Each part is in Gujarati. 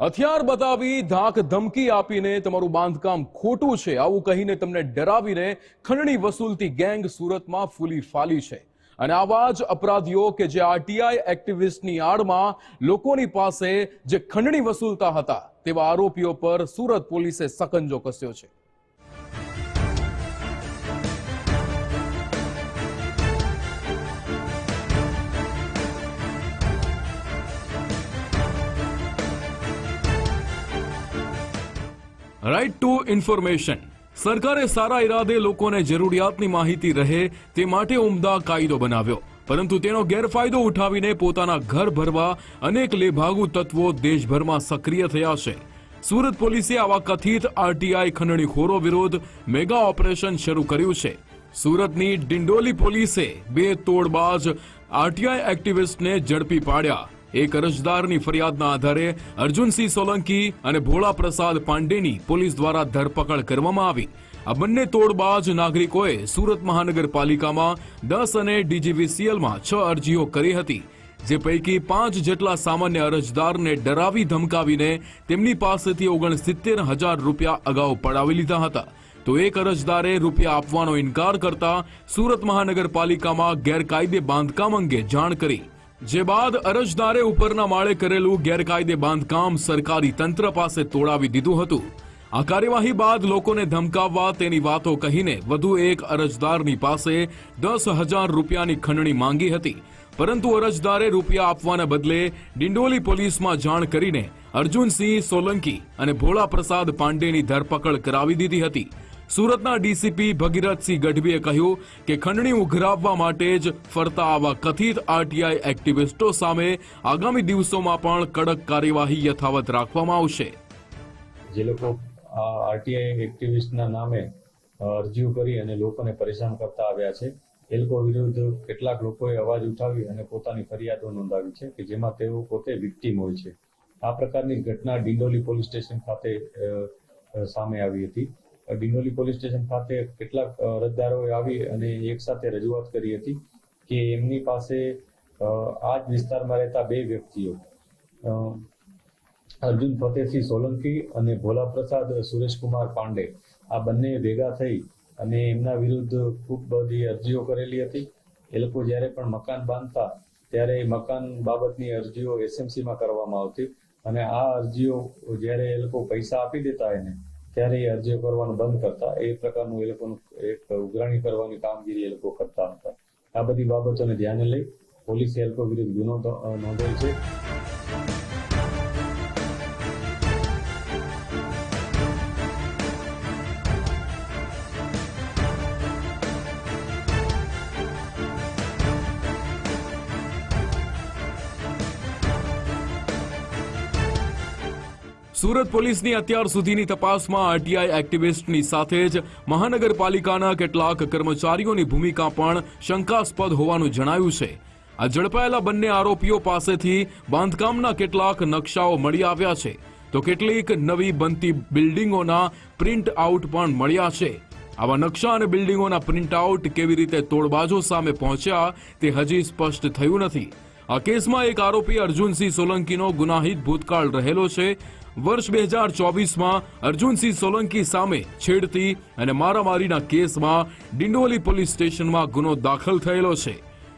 હથિયાર બતાવી ધાક ધમકી આપીને તમારું બાંધકામ ખોટું છે. આવું કહીને તમને ડરાવીને ખંડણી વસૂલતી ગેંગ સુરતમાં ફૂલી ફાલી છે. અને આવા જ અપરાધીઓ કે જે આરટીઆઈ એક્ટિવિસ્ટની આડમાં લોકોની પાસે જે ખંડણી વસૂલતા હતા, તેવા આરોપીઓ પર સુરત પોલીસે સકંજો કસ્યો છે. રાઇટ ટુ ઇન્ફોર્મેશન સરકારે સારા ઈરાદે લોકોને જરૂરિયાતની માહિતી રહે તે માટે ઉમદા કાયદો બનાવ્યો. પરંતુ તેનો ગેરફાયદો ઉઠાવીને પોતાના ઘર ભરવા અનેક લેભાગુ તત્વો દેશભરમાં સક્રિય થયા છે. સુરત પોલીસે આવા કથિત આરટીઆઈ ખંડણીખોરો વિરુદ્ધ મેગા ઓપરેશન શરૂ કર્યું છે. સુરતની ડિંડોલી પોલીસે બે તોડબાજ આરટીઆઈ એક્ટિવિસ્ટને ઝડપી પાડ્યા. એક અરજદારની ફરિયાદના આધારે અર્જુનસિંહ સોલંકી અને ભોળા પ્રસાદ પાંડેની પોલીસ દ્વારા ધરપકડ કરવામાં આવી. આ બંને તોડબાજ નાગરિકોએ સુરત મહાનગરપાલિકામાં દસ અને ડીજીવીસીએલમાં છ અરજીઓ કરી હતી, જે પૈકી પાંચ જેટલા સામાન્ય અરજદારને ડરાવી ધમકાવીને તેમની પાસેથી ઓગણસિત્તેર હજાર રૂપિયા અગાઉ પડાવી લીધા હતા. તો એક અરજદારે રૂપિયા આપવાનો ઇનકાર કરતા સુરત મહાનગરપાલિકામાં ગેરકાયદે બાંધકામ અંગે જાણ કરી. જે બાદ અરજદારે ઉપરના માળે કરેલું ગેરકાયદે બાંધકામ સરકારી તંત્ર પાસે તોડાવી દીધું હતું. આ કાર્યવાહી બાદ લોકોને ધમકાવવા તેની વાતો કહીને વધુ એક અરજદારની પાસે દસ હજાર રૂપિયાની ખંડણી માંગી હતી. પરંતુ અરજદારે રૂપિયા આપવાના બદલે ડિંડોલી પોલીસમાં જાણ કરીને અર્જુનસિંહ સોલંકી અને ભોળા પ્રસાદ પાંડેની ધરપકડ કરાવી દીધી હતી. સુરતના ડીસીપી ભગીરથસિંહ ગઢવીએ કહ્યું કે ખંડણી ઉઘરાવવા માટે જ ફરતા આવા કથિત આરટીઆઈ એક્ટિવિસ્ટો સામે આગામી દિવસોમાં પણ કડક કાર્યવાહી યથાવત રાખવામાં આવશે. જે લોકો આરટીઆઈ એક્ટિવિસ્ટના નામે અરજીઓ કરી અને લોકોને પરેશાન કરતા આવ્યા છે, એ લોકો વિરુદ્ધ કેટલાક લોકોએ અવાજ ઉઠાવી અને પોતાની ફરિયાદો નોંધાવી છે કે જેમાં તેઓ પોતે વિક્ટીમ હોય છે. આ પ્રકારની ઘટના ડિંડોલી પોલીસ સ્ટેશન ખાતે સામે આવી હતી. ડિંડોલી પોલીસ સ્ટેશન ખાતે કેટલાક અરજદારોએ આવી અને એક સાથે રજૂઆત કરી હતી કે એમની પાસે આ જ વિસ્તારમાં રહેતા બે વ્યક્તિઓ અર્જુન ફતેહસિંહ સોલંકી અને ભોલા પ્રસાદ સુરેશકુમાર પાંડે. આ બંને ભેગા થઈ અને એમના વિરુદ્ધ ખૂબ બધી અરજીઓ કરેલી હતી. એ લોકો જ્યારે પણ મકાન બાંધતા ત્યારે મકાન બાબતની અરજીઓ એસએમસીમાં કરવામાં આવતી અને આ અરજીઓ જ્યારે એ લોકો પૈસા આપી દેતા એને ત્યારે એ અરજીઓ કરવાનું બંધ કરતા, એ પ્રકારનું એ લોકોનું એક ઉઘરાણી કરવાની કામગીરી એ લોકો કરતા હતા. આ બધી બાબતોને ધ્યાને લઈ પોલીસે એ લોકો વિરુદ્ધ ગુનો નો- નોંધેલ છે. સુરત પોલીસની અત્યાર સુધીની તપાસમાં આરટીઆઈ એક્ટિવિસ્ટની સાથે જ મહાનગરપાલિકાના કેટલાક કર્મચારીઓની ભૂમિકા પણ શંકાસ્પદ હોવાનું જણાયું છે. આ ઝડપાયેલા બંને આરોપીઓ પાસેથી બાંધકામના કેટલાક નકશાઓ મળી આવ્યા છે. તો કેટલીક નવી બનતી બિલ્ડિંગોના પ્રિન્ટ આઉટ પણ મળ્યા છે. આવા નકશા અને બિલ્ડિંગોના પ્રિન્ટ આઉટ કેવી રીતે તોડબાજો સામે પહોંચ્યા તે હજી સ્પષ્ટ થયું નથી. આ કેસમાં એક આરોપી અર્જુનસિંહ સોલંકીનો ગુનાહિત ભૂતકાળ રહેલો છે. વર્ષ બે હજાર ચોવીસમાં અર્જુનસિંહ સોલંકી સામે છેડતી અને મારામારીના કેસમાં ડિંડોલી પોલીસ સ્ટેશનમાં ગુનો દાખલ થયેલો છે.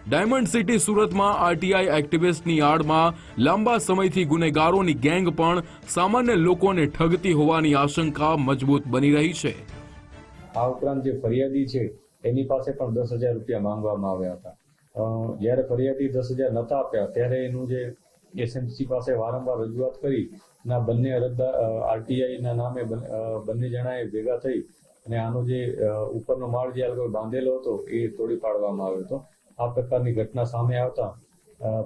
ડાયમંડ સિટી સુરતમાં આરટીઆઈ એક્ટિવિસ્ટની આડમાં લાંબા સમયથી ગુનેગારોની ગેંગ પણ સામાન્ય લોકોને ઠગતી હોવાની આશંકા મજબૂત બની રહી છે. આ ઉપરાંત જે ફરિયાદી છે, એની પાસે પણ દસ હજાર રૂપિયા માંગવામાં આવ્યા હતા. જ્યારે ફરિયાદી દસ હજાર નતા આપ્યા, ત્યારે એનું જે એસએમસી પાસે વારંવાર રજૂઆત કરી, ના, બંને અરજદાર આરટીઆઈના નામે બંને જણાએ ભેગા થઈ અને આનો જે ઉપરનો માળ જે આ લોકોએ બાંધેલો હતો, એ તોડી પાડવામાં આવ્યો હતો. આ પ્રકારની ઘટના સામે આવતા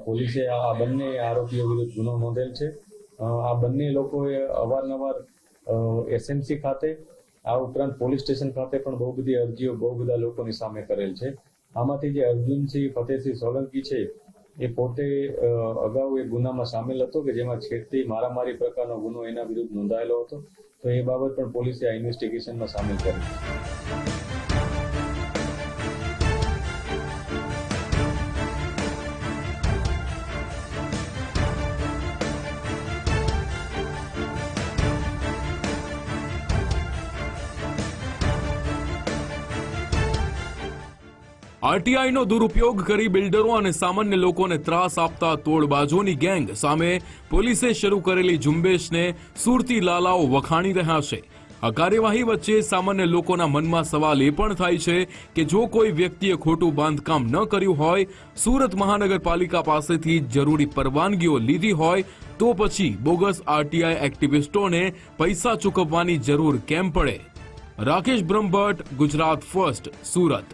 પોલીસે આ બંને આરોપીઓ વિરુદ્ધ ગુનો નોંધેલ છે. આ બંને લોકોએ અવારનવાર એસએમસી ખાતે, આ ઉપરાંત પોલીસ સ્ટેશન ખાતે પણ બહુ બધી અરજીઓ બહુ બધા લોકોની સામે કરેલ છે. આમાંથી જે અર્જુનસિંહ, ફતેહસિંહ સોલંકી છે, એ પોતે અગાઉ એ ગુનામાં સામેલ હતો કે જેમાં છેડતી મારામારી પ્રકારનો ગુનો એના વિરુદ્ધ નોંધાયેલો હતો. તો એ બાબત પણ પોલીસે આ ઇન્વેસ્ટિગેશનમાં સામેલ કરી. આરટીઆઈનો દુરુપયોગ કરી બિલ્ડરો અને સામાન્ય લોકોને ત્રાસ આપતા તોડબાજોની ગેંગ સામે પોલીસે શરૂ કરેલી ઝુંબેશને સુરતી લાલાઓ વખાણી રહ્યા છે. આ કાર્યવાહી વચ્ચે સામાન્ય લોકોના મનમાં સવાલ એ પણ થાય છે કે જો કોઈ વ્યક્તિએ ખોટું બાંધકામ ન કર્યું હોય, સુરત મહાનગરપાલિકા પાસેથી જરૂરી પરવાનગીઓ લીધી હોય, તો પછી બોગસ આરટીઆઈ એક્ટિવિસ્ટોને પૈસા ચૂકવવાની જરૂર કેમ પડે? રાકેશ બ્રહ્મભટ્ટ, ગુજરાત ફર્સ્ટ, સુરત.